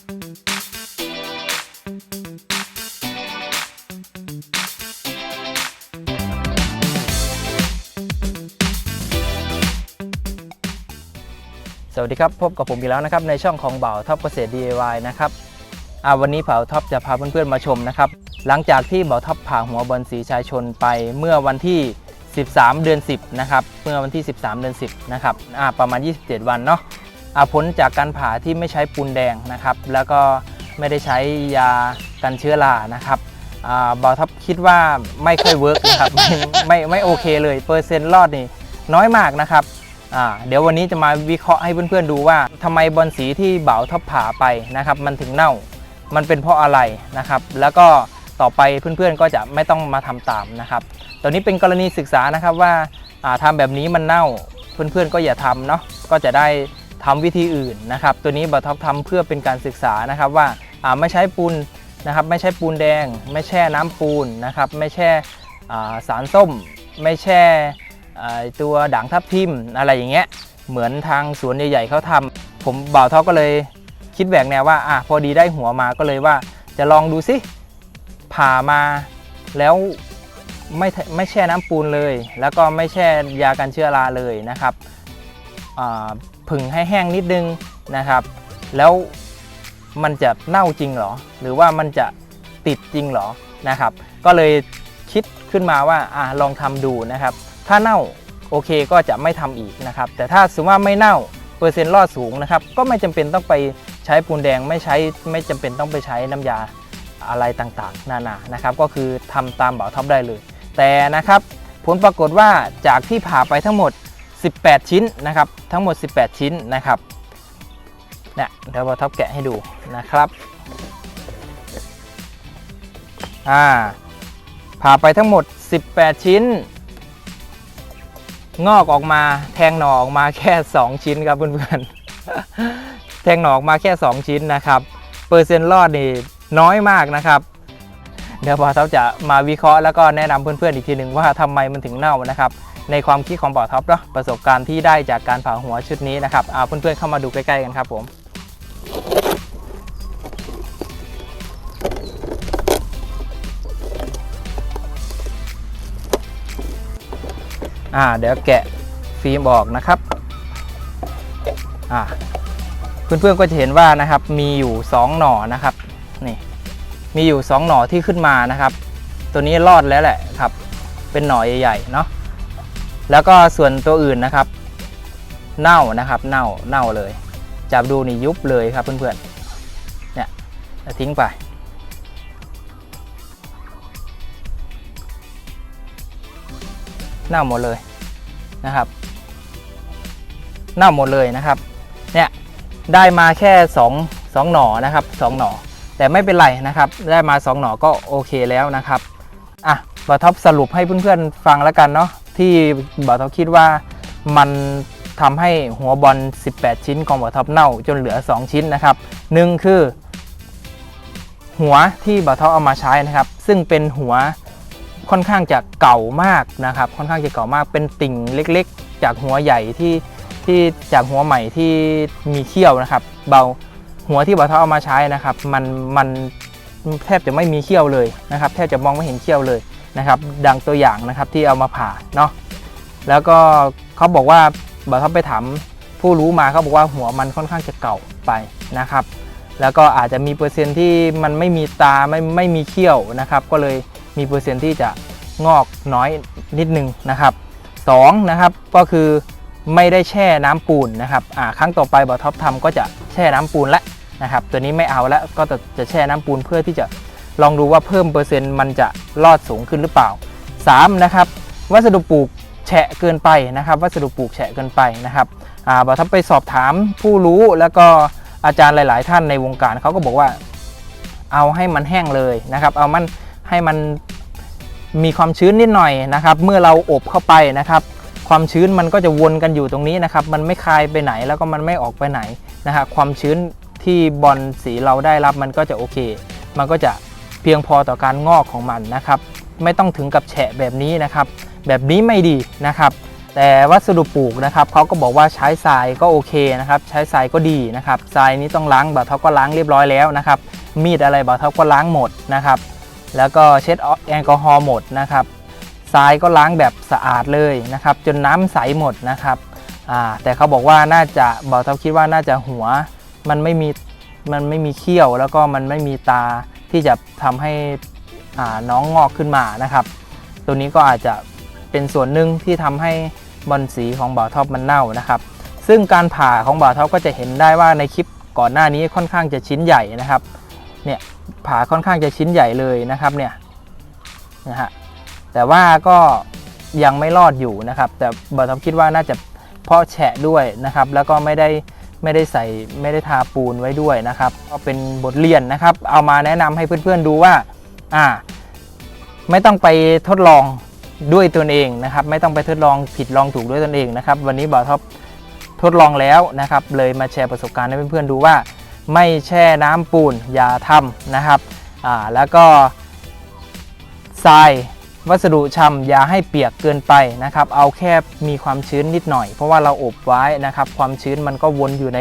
สวัสดีครับ พบกับผมอีกแล้วนะครับในช่องของเบาท็อปเกษตร DIY นะครับอ่าวันนี้เผาท็อปจะพาเพื่อนๆมาชมนะครับ หลังจากที่เบาท็อปผ่าหัวบอลสีชายชนไปเมื่อวันที่ 13 เดือน 10 นะครับ เมื่อวันที่ 13 เดือน 10 นะครับอ่าประมาณ 27 วันเนาะ ผลจากการผ่าที่ไม่ใช้ปูนแดงนะครับ แล้วก็ไม่ได้ใช้ยากันเชื้อรานะครับเบ่าวท็อปคิดว่าไม่ค่อยเวิร์กนะครับไม่ไม่ไม่โอเคเลยเปอร์เซ็นต์รอดนี่น้อยมากนะครับเดี๋ยววันนี้จะมาวิเคราะห์ให้เพื่อนๆดูว่าทำไมบอลสีที่เบาท็อปผ่าไปนะครับ มันถึงเน่ามันเป็นเพราะอะไรนะครับ แล้วก็ต่อไปเพื่อนๆก็จะไม่ต้องมาทำตามนะครับตอนนี้เป็นกรณีศึกษานะครับว่าอ่าทำแบบนี้มันเน่าเพื่อนๆก็อย่าทำเนาะก็จะได้ ทำวิธีอื่นนะครับ ตัวนี้เบาท็อปทำเพื่อเป็นการศึกษานะครับว่าไม่ใช้ปูนนะครับ ไม่ใช้ปูนแดง ไม่แช่น้ำปูนนะครับ ไม่แช่สารส้ม ไม่แช่ตัวด่างทับทิมอะไรอย่างเงี้ยเหมือนทางสวนใหญ่ๆเขาทำผมบ่าวเท่าก็เลยคิดแบกแนวว่าอะพอดีได้หัวมาก็เลยว่าจะลองดูสิผ่ามาแล้วไม่ไม่แช่น้ำปูนเลย แล้วก็ไม่แช่ยากันเชื้อราเลยนะครับ ผึ่งให้แห้งนิดนึงนะครับ แล้วมันจะเน่าจริงหรอ หรือว่ามันจะติดจริงหรอนะครับ ก็เลยคิดขึ้นมาว่าอะลองทำดูนะครับ ถ้าเน่าโอเคก็จะไม่ทำอีกนะครับ แต่ถ้าสมมติว่าไม่เน่าเปอร์เซ็นต์รอดสูงนะครับ ก็ไม่จำเป็นต้องไปใช้ปูนแดงไม่ใช้ไม่จำเป็นต้องไปใช้น้ำยาอะไรต่างๆ นานานะครับ ก็คือทำตามเบาท็อปได้เลย แต่นะครับผลปรากฏว่าจากที่ผ่าไปทั้งหมด 18 ชิ้นนะครับ ทั้งหมด 18 ชิ้นนะครับเนี่ยเดี๋ยวเบาท็อปแกะให้ดูนะครับอ่าผ่าไปทั้งหมด 18 ชิ้น งอกออกมาแทงหน่อออกมาแค่ 2 ชิ้นครับเพื่อนๆแทงหน่อออกมาแค่ 2 ชิ้นนะครับเปอร์เซ็นต์รอดนี่น้อยมากนะครับเดี๋ยวบอท็อปจะมาวิเคราะห์แล้วก็แนะนำเพื่อนๆอีกทีหนึ่งว่าทำไมมันถึงเน่านะครับ ในความคิดของบอท็อปเนาะประสบการณ์ที่ได้จากการผ่าหัวชุดนี้นะครับเอาเพื่อนๆเข้ามาดูใกล้ๆกันครับผมอ่าเดี๋ยวแกะฟิล์มออกนะครับอ่าเพื่อนๆก็จะเห็นว่านะครับมีอยู่ 2 หน่อนะครับนี่มีอยู่ 2 หน่อที่ขึ้นมานะครับ ตัวนี้รอดแล้วแหละครับ เป็นหน่อใหญ่ๆเนาะ แล้วก็ส่วนตัวอื่นนะครับ เน่านะครับ เน่าเน่าเลย จับดูนี่ยุบเลยครับเพื่อนๆเนี่ยทิ้งไป เน่าหมดเลยนะครับ เน่าหมดเลยนะครับเนี่ยได้มาแค่2 2หน่อนะครับ2หน่อแต่ไม่เป็นไรนะครับ ได้มา 2 หน่อก็โอเคแล้วนะครับอะบอท็อปสรุปให้เพื่อนๆฟังแล้วกันเนาะ ที่บอท็อปคิดว่ามันทำให้หัวบอล 18 ชิ้นของบอท็อปเน่าจนเหลือ 2 ชิ้นนะครับหนึ่งคือ หัวที่บอท็อปเอามาใช้นะครับ ซึ่งเป็นหัวค่อนข้างจะเก่ามากนะครับ ค่อนข้างจะเก่ามากเป็นติ่งเล็กๆ จากหัวใหญ่ที่ที่จากหัวใหม่ที่มีเขี้ยวนะครับ เบาหัวที่บ่าวเท้าเอามาใช้นะครับ มันมันแทบจะไม่มีเขี้ยวเลยนะครับ แทบจะมองไม่เห็นเขี้ยวเลย นะครับดังตัวอย่างนะครับที่เอามาผ่าเนาะแล้วก็เขาบอกว่าบ่าวเท้าไปถามผู้รู้มาเขาบอกว่าหัวมันค่อนข้างจะเก่าไปนะครับ แล้วก็อาจจะมีเปอร์เซ็นต์ที่มันไม่มีตาไม่ไม่มีเขี้ยวนะครับ ก็เลยมีเปอร์เซ็นต์ที่จะงอกน้อยนิดนึงนะครับสองนะครับก็คือไม่ได้แช่น้ำปูนนะครับอ่าครั้งต่อไปบอท็อปทำก็จะแช่น้ำปูนละนะครับ ตัวนี้ไม่เอาแล้วก็จะจะแช่น้ำปูนเพื่อที่จะ ลองดูว่าเพิ่มเปอร์เซ็นต์มันจะรอดสูงขึ้นหรือเปล่าสามนะครับวัสดุปลูกแฉะเกินไปนะครับ วัสดุปลูกแฉะเกินไปนะครับอ่าบอท็อปไปสอบถามผู้รู้แล้วก็อาจารย์หลาย ๆ ท่านในวงการเขาก็บอกว่าเอาให้มันแห้งเลยนะครับ เอามันให้มันมีความชื้นนิดหน่อยนะครับ เมื่อเราอบเข้าไปนะครับ ความชื้นมันก็จะวนกันอยู่ตรงนี้นะครับ มันไม่คลายไปไหนแล้วก็มันไม่ออกไปไหนนะฮะความชื้นที่บอลสีเราได้รับมันก็จะโอเค มันก็จะ เพียงพอต่อการงอกของมันนะครับ ไม่ต้องถึงกับแฉะแบบนี้นะครับ แบบนี้ไม่ดีนะครับ แต่วัสดุปลูกนะครับเขาก็บอกว่าใช้ทรายก็โอเคนะครับ ใช้ทรายก็ดีนะครับทรายนี้ต้องล้างบ่าวท็อปก็ล้างเรียบร้อยแล้วนะครับ มีดอะไรบ่าวท็อปก็ล้างหมดนะครับ แล้วก็เช็ดแอลกอฮอล์หมดนะครับทรายก็ล้างแบบสะอาดเลยนะครับ จนน้ำใสหมดนะครับแต่เขาบอกว่าน่าจะบ่าวท็อปคิดว่าน่าจะหัวมันไม่มีมันไม่มีเขี้ยวแล้วก็มันไม่มีตา ที่จะทำให้น้องงอกขึ้นมานะครับ ตัวนี้ก็อาจจะเป็นส่วนหนึ่งที่ทำให้บอลสีของบ่าวท็อปมันเน่านะครับ ซึ่งการผ่าของบ่าวท็อปก็จะเห็นได้ว่าในคลิปก่อนหน้านี้ค่อนข้างจะชิ้นใหญ่นะครับเนี่ยผ่าค่อนข้างจะชิ้นใหญ่เลยนะครับเนี่ยนะฮะแต่ว่าก็ยังไม่รอดอยู่นะครับ แต่บ่าวท็อปคิดว่าน่าจะเพาะแฉะด้วยนะครับ แล้วก็ไม่ได้ ไม่ได้ใส่ไม่ได้ทาปูนไว้ด้วยนะครับก็เป็นบทเรียนนะครับ เอามาแนะนำให้เพื่อนๆดูว่าอ่า ไม่ต้องไปทดลองด้วยตนเองนะครับ ไม่ต้องไปทดลองผิดลองถูกด้วยตนเองนะครับ วันนี้บ่าวท็อปทดลองแล้วนะครับ เลยมาแชร์ประสบการณ์ให้เพื่อนๆดูว่า ไม่แช่น้ำปูนอย่าทำนะครับอ่าแล้วก็ทราย วัสดุชำอย่าให้เปียกเกินไปนะครับ เอาแค่มีความชื้นนิดหน่อย เพราะว่าเราอบไว้นะครับ ความชื้นมันก็วนอยู่ใน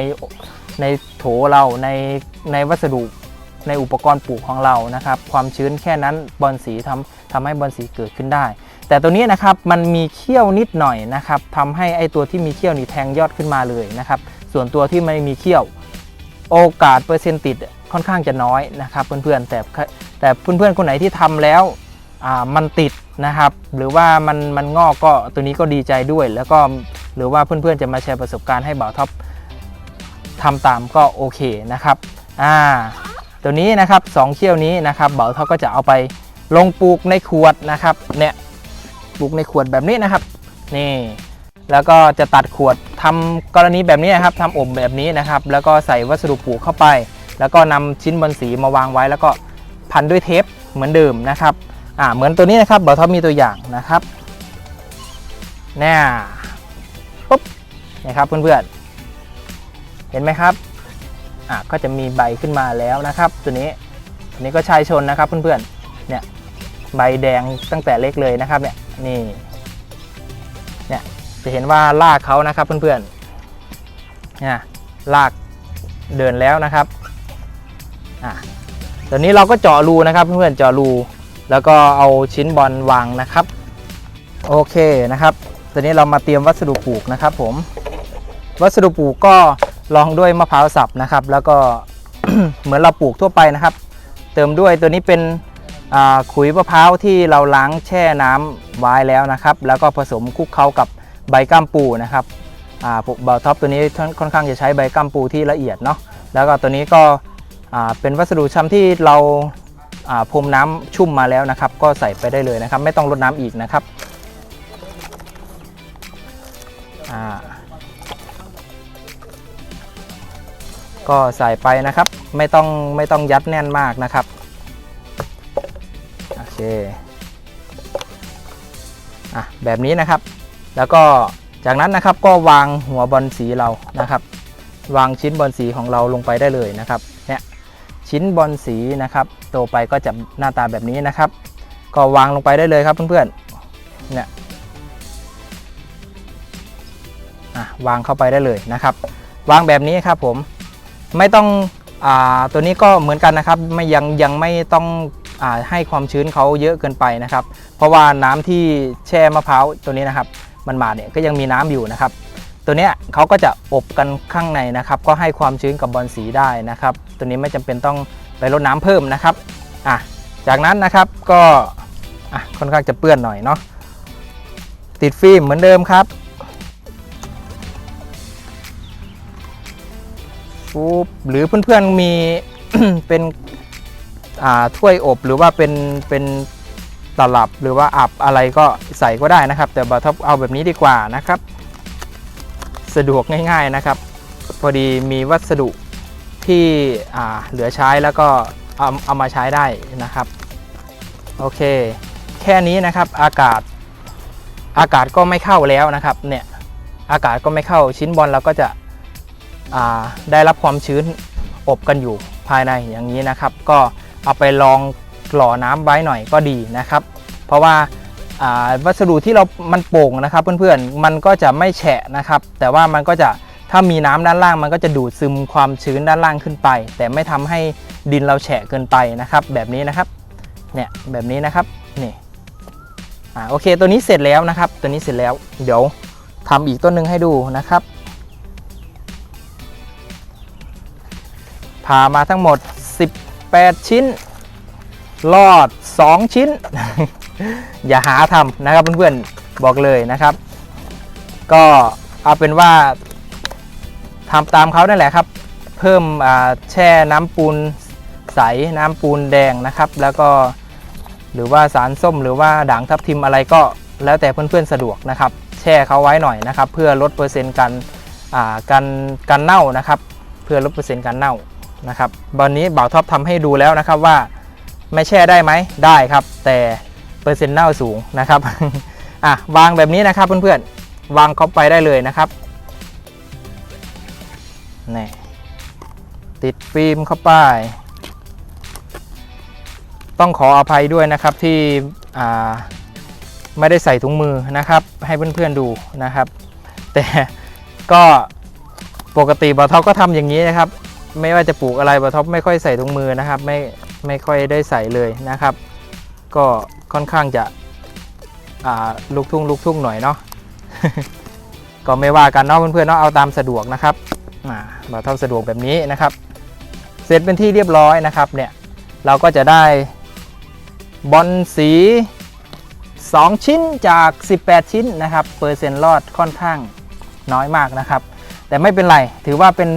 ในโถเราในในวัสดุในอุปกรณ์ปลูกของเรานะครับ ความชื้นแค่นั้นบอลสีทำทำให้บอลสีเกิดขึ้นได้ แต่ตัวนี้นะครับมันมีเขี้ยวนิดหน่อยนะครับทำให้ไอตัวที่มีเขี้ยวนี่แทงยอดขึ้นมาเลยนะครับ ส่วนตัวที่ไม่มีเขี้ยว โอกาสเปอร์เซ็นต์ติดค่อนข้างจะน้อยนะครับเพื่อนๆแต่แต่เพื่อนๆคนไหนที่ทำแล้ว มันติดนะครับ หรือว่ามันมันงอกก็ตัวนี้ก็ดีใจด้วย แล้วก็หรือว่าเพื่อนๆจะมาแชร์ประสบการณ์ให้บ่าวท็อปทำตามก็โอเคนะครับอ่าตัวนี้นะครับสองเขี้ยวนี้นะครับเบาเขาก็จะเอาไปลงปลูกในขวดนะครับเนี่ยปลูกในขวดแบบนี้นะครับนี่แล้วก็จะตัดขวดทำกรณีแบบนี้นะครับทำอบแบบนี้นะครับ แล้วก็ใส่วัสดุปลูกเข้าไป แล้วก็นำชิ้นบอลสีมาวางไว้ แล้วก็พันด้วยเทปเหมือนเดิมนะครับ อ่าเหมือนตัวนี้นะครับเบาทอปมีตัวอย่างนะครับเนี่ยปุ๊บนะครับเพื่อนๆเห็นไหมครับอะก็จะมีใบขึ้นมาแล้วนะครับ ตัวนี้ตัวนี้ก็ชายชนนะครับเพื่อนๆเนี่ยใบแดงตั้งแต่เล็กเลยนะครับเนี่ยนี่เนี่ยจะเห็นว่ารากเขานะครับเพื่อนๆเนี่ยรากเดินแล้วนะครับอะตัวนี้เราก็เจาะรูนะครับเพื่อนๆเจาะรู แล้วก็เอาชิ้นบอลวางนะครับ โอเคนะครับตัวนี้เรามาเตรียมวัสดุปลูกนะครับ ผม วัสดุปลูกก็ลองด้วยมะพร้าวสับนะครับ แล้วก็เหมือนเราปลูกทั่วไปนะครับ เติมด้วยตัวนี้เป็นขุยมะพร้าวที่เราล้างแช่น้ำไว้แล้วนะครับ แล้วก็ผสมคลุกเคล้ากับใบก้ามปูนะครับอ่าเบาท็อปตัวนี้ค่อนข้างจะใช้ใบก้ามปูที่ละเอียดเนาะแล้วก็ตัวนี้ก็เป็นวัสดุช้ำที่เรา พรมน้ำชุ่มมาแล้วนะครับ ก็ใส่ไปได้เลยนะครับ ไม่ต้องรดน้ำอีกนะครับก็ใส่ไปนะครับ ไม่ต้องไม่ต้องยัดแน่นมากนะครับโอเคอะแบบนี้นะครับ แล้วก็จากนั้นนะครับก็วางหัวบอลสีเรานะครับ วางชิ้นบอลสีของเราลงไปได้เลยนะครับ ชิ้นบอลสีนะครับโตไปก็จะหน้าตาแบบนี้นะครับ ก็วางลงไปได้เลยครับเพื่อนๆเนี่ยวางเข้าไปได้เลยนะครับ วางแบบนี้ครับผมไม่ต้องอาตัวนี้ก็เหมือนกันนะครับ ไม่ยังยังไม่ต้องอาให้ความชื้นเขาเยอะเกินไปนะครับ เพราะว่าน้ำที่แช่มะพร้าวตัวนี้นะครับ มันมาเนี่ยก็ยังมีน้ำอยู่นะครับ ตัวเนี้ยเขาก็จะอบกันข้างในนะครับ ก็ให้ความชื้นกับบอลสีได้นะครับ ตัวนี้ไม่จำเป็นต้องไปรดน้ำเพิ่มนะครับอะจากนั้นนะครับก็อะค่อนข้างจะเปื้อนหน่อยเนาะติดฟิล์มเหมือนเดิมครับปุ๊บหรือเพื่อนๆมีเป็นอ่าถ้วยอบหรือว่าเป็นเป็นตลับหรือว่าอับอะไรก็ใส่ก็ได้นะครับ แต่บาท็อปเอาแบบนี้ดีกว่านะครับ สะดวกง่ายๆนะครับ พอดีมีวัสดุที่เหลือใช้แล้วก็เอาเอามาใช้ได้นะครับ โอเค แค่นี้นะครับอากาศอากาศก็ไม่เข้าแล้วนะครับเนี่ยอากาศก็ไม่เข้าชิ้นบอลเราก็จะได้รับความชื้นอบกันอยู่ภายในอย่างนี้นะครับ ก็เอาไปลองหล่อน้ำไว้หน่อยก็ดีนะครับ เพราะว่า วัสดุที่เรา มันโป่งนะครับเพื่อนๆ มันก็จะไม่แฉะนะครับ แต่ว่ามันก็จะถ้ามีน้ำด้านล่างมันก็จะดูดซึมความชื้นด้านล่างขึ้นไป แต่ไม่ทำให้ดินเราแฉะเกินไปนะครับ แบบนี้นะครับ เนี่ยแบบนี้นะครับ นี่อ่าโอเคตัวนี้เสร็จแล้วนะครับ ตัวนี้เสร็จแล้ว เดี๋ยวทำอีกต้นหนึ่งให้ดูนะครับผ่ามาทั้งหมด 18 ชิ้น รอด 2 ชิ้น อย่าหาทำนะครับเพื่อนๆบอกเลยนะครับ ก็เอาเป็นว่าทำตามเขานั่นแหละครับ เพิ่มแช่น้ำปูนใสน้ำปูนแดงนะครับ แล้วก็หรือว่าสารส้มหรือว่าด่างทับทิมอะไรก็แล้วแต่เพื่อนๆสะดวกนะครับ แช่เขาไว้หน่อยนะครับ เพื่อลดเปอร์เซ็นต์การการการเน่านะครับ เพื่อลดเปอร์เซ็นต์การเน่านะครับวันนี้บ่าวท็อปทำให้ดูแล้วนะครับว่า ไม่แช่ได้ไหมได้ครับ แต่เปอร์เซ็นต์เน่าสูงนะครับอะวางแบบนี้นะครับเพื่อนๆวางเข้าไปได้เลยนะครับนี่ติดฟิล์มเข้าไป ต้องขออภัยด้วยนะครับที่อ่าไม่ได้ใส่ถุงมือนะครับ ให้เพื่อนๆดูนะครับ แต่ก็ปกติบอท็อปก็ทำอย่างนี้นะครับ ไม่ว่าจะปลูกอะไรบอท็อปไม่ค่อยใส่ถุงมือนะครับ ไม่ ไม่ค่อยได้ใส่เลยนะครับ ก็ค่อนข้างจะลูกทุ่งลูกทุ่งหน่อยเนาะก็ไม่ว่ากันเนาะเพื่อนๆเนาะเอาตามสะดวกนะครับอ่าบอท็อปสะดวกแบบนี้นะครับ เสร็จเป็นที่เรียบร้อยนะครับเนี่ยเราก็จะได้บอลสี 2 ชิ้นจาก 18 ชิ้นนะครับเปอร์เซ็นต์รอดค่อนข้างน้อยมากนะครับ แต่ไม่เป็นไรถือว่าเป็น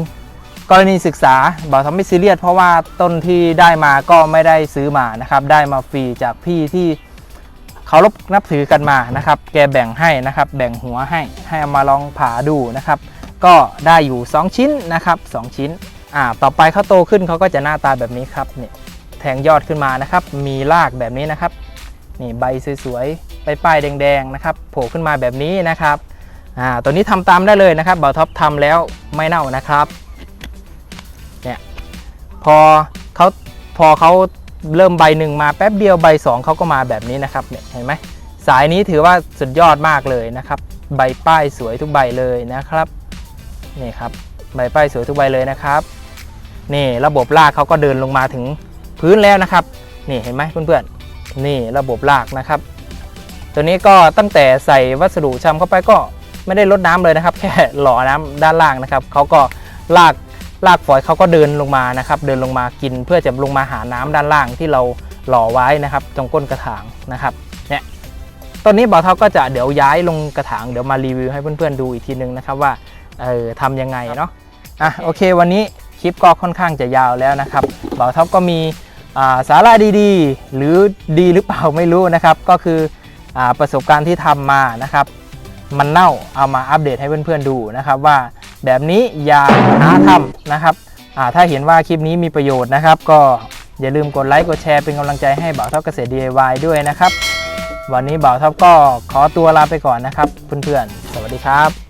กรณีศึกษาบอกทำไม่ซีเรียสเพราะว่าต้นที่ได้มาก็ไม่ได้ซื้อมานะครับ ได้มาฟรีจากพี่ที่เคารพนับถือกันมานะครับ แกแบ่งให้นะครับ แบ่งหัวให้ให้เอามาลองผ่าดูนะครับ ก็ได้อยู่ 2 ชิ้นนะครับ 2 ชิ้นอ่าต่อไปเขาโตขึ้นเขาก็จะหน้าตาแบบนี้ครับเนี่ยแทงยอดขึ้นมานะครับ มีรากแบบนี้นะครับนี่ใบสวยๆป้ายแดงๆนะครับโผล่ขึ้นมาแบบนี้นะครับอ่าตัวนี้ทำตามได้เลยนะครับบ่าวท็อปทำแล้วไม่เน่านะครับ พอเขาพอเขาเริ่มใบหนึ่งมาแป๊บเดียวใบสองเขาก็มาแบบนี้นะครับเนี่ยเห็นไหมสายนี้ถือว่าสุดยอดมากเลยนะครับ ใบป้ายสวยทุกใบเลยนะครับนี่ครับใบป้ายสวยทุกใบเลยนะครับนี่ระบบรากเขาก็เดินลงมาถึงพื้นแล้วนะครับนี่เห็นไหมเพื่อนๆนี่ระบบรากนะครับ ตัวนี้ก็ตั้งแต่ใส่วัสดุชำเข้าไปก็ไม่ได้ลดน้ำเลยนะครับ แค่หล่อน้ำด้านล่างนะครับเขาก็ลาก ลากฝอยเขาก็เดินลงมานะครับ เดินลงมากินเพื่อจะลงมาหาน้ำด้านล่างที่เราหล่อไว้นะครับ ตรงก้นกระถางนะครับเนี่ยต้นนี้บ่าวเท่าก็จะเดี๋ยวย้ายลงกระถางเดี๋ยวมารีวิวให้เพื่อนๆดูอีกทีนึงนะครับว่าเออทำยังไงเนาะอะโอเค วันนี้คลิปก็ค่อนข้างจะยาวแล้วนะครับบ่าวเท่าก็มีอ่าสาระดีๆ หรือดีหรือเปล่าไม่รู้นะครับ ก็คืออาประสบการณ์ที่ทำมานะครับ มันเน่าเอามาอัปเดตให้เพื่อนๆดูนะครับว่า แบบนี้อย่าหาทำนะครับถ้าเห็นว่าคลิปนี้มีประโยชน์นะครับ ก็อย่าลืมกดไลค์กดแชร์เป็นกำลังใจให้บ่าวท็อปเกษตร DIY ด้วยนะครับ วันนี้บ่าวท็อปก็ขอตัวลาไปก่อนนะครับ เพื่อนๆ สวัสดีครับ